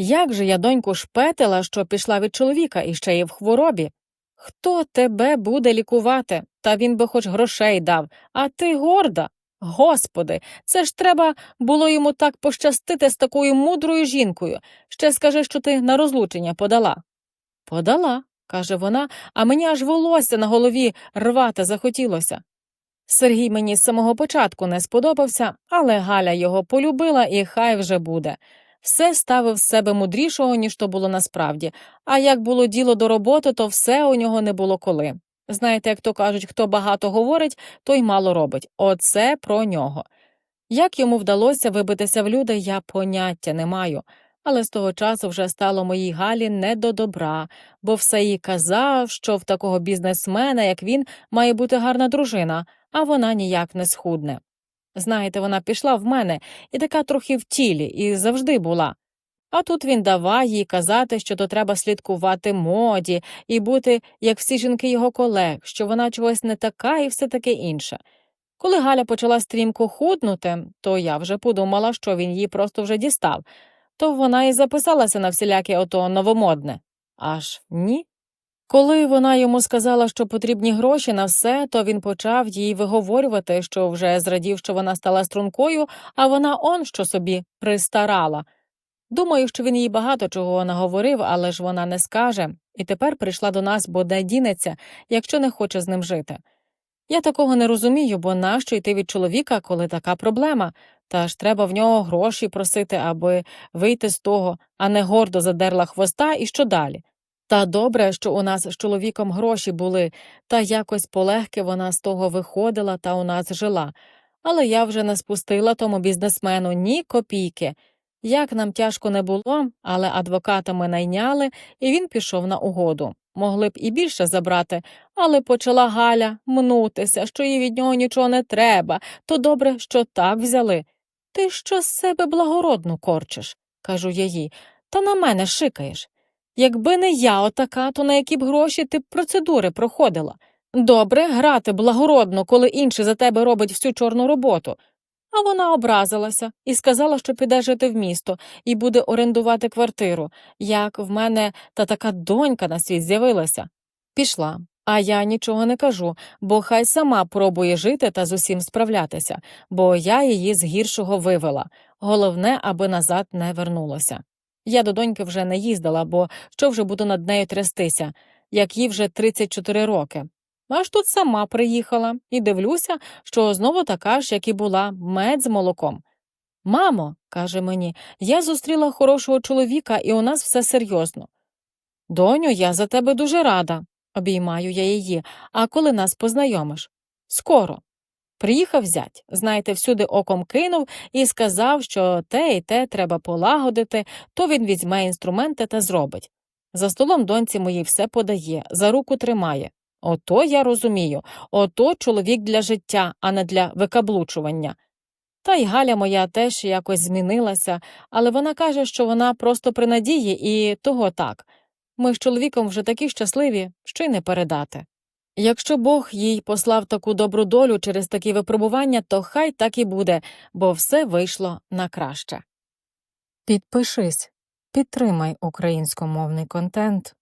Як же я доньку шпетила, що пішла від чоловіка і ще й в хворобі? Хто тебе буде лікувати? Та він би хоч грошей дав, а ти горда. Господи, це ж треба було йому так пощастити з такою мудрою жінкою. Ще скажи, що ти на розлучення подала. Подала, каже вона, а мені аж волосся на голові рвати захотілося. Сергій мені з самого початку не сподобався, але Галя його полюбила і хай вже буде. Все ставив з себе мудрішого, ніж то було насправді, а як було діло до роботи, то все у нього не було коли. Знаєте, як то кажуть, хто багато говорить, той мало робить. Оце про нього. Як йому вдалося вибитися в люди, я поняття не маю. Але з того часу вже стало моїй Галі не до добра, бо все їй казав, що в такого бізнесмена, як він, має бути гарна дружина, а вона ніяк не схудне. Знаєте, вона пішла в мене і така трохи в тілі, і завжди була. А тут він давай їй казати, що то треба слідкувати моді і бути, як всі жінки його колег, що вона чогось не така і все таке інше. Коли Галя почала стрімко худнути, то я вже подумала, що він її просто вже дістав, то вона і записалася на всіляке ото новомодне. Аж ні. Коли вона йому сказала, що потрібні гроші на все, то він почав їй виговорювати, що вже зрадів, що вона стала стрункою, а вона он що собі пристарала. Думаю, що він їй багато чого наговорив, але ж вона не скаже, і тепер прийшла до нас, бо де дінеться, якщо не хоче з ним жити. Я такого не розумію, бо нащо йти від чоловіка, коли така проблема, та ж треба в нього гроші просити, аби вийти з того, а не гордо задерла хвоста і що далі. Та добре, що у нас з чоловіком гроші були, та якось полегки вона з того виходила та у нас жила. Але я вже не спустила тому бізнесмену ні копійки. Як нам тяжко не було, але адвоката ми найняли, і він пішов на угоду. Могли б і більше забрати, але почала Галя мнутися, що їй від нього нічого не треба, то добре, що так взяли. Ти що з себе благородну корчиш, кажу я їй, та на мене шикаєш. Якби не я отака, то на які б гроші ти б процедури проходила. Добре грати благородно, коли інший за тебе робить всю чорну роботу. А вона образилася і сказала, що піде жити в місто і буде орендувати квартиру, як в мене та така донька на світ з'явилася. Пішла. А я нічого не кажу, бо хай сама пробує жити та з усім справлятися, бо я її з гіршого вивела. Головне, аби назад не вернулося. Я до доньки вже не їздила, бо що вже буду над нею трястися, як їй вже 34 роки. Аж тут сама приїхала і дивлюся, що знову така ж, як і була, мед з молоком. Мамо, каже мені, я зустріла хорошого чоловіка, і у нас все серйозно. Доню, я за тебе дуже рада, обіймаю я її, а коли нас познайомиш? Скоро. Приїхав зять, знаєте, всюди оком кинув і сказав, що те і те треба полагодити, то він візьме інструменти та зробить. За столом доньці моїй все подає, за руку тримає. Ото я розумію, ото чоловік для життя, а не для викаблучування. Та й Галя моя теж якось змінилася, але вона каже, що вона просто при надії і того так. Ми з чоловіком вже такі щасливі, що й не передати. Якщо Бог їй послав таку добру долю через такі випробування, то хай так і буде, бо все вийшло на краще. Підпишись, підтримай українськомовний контент.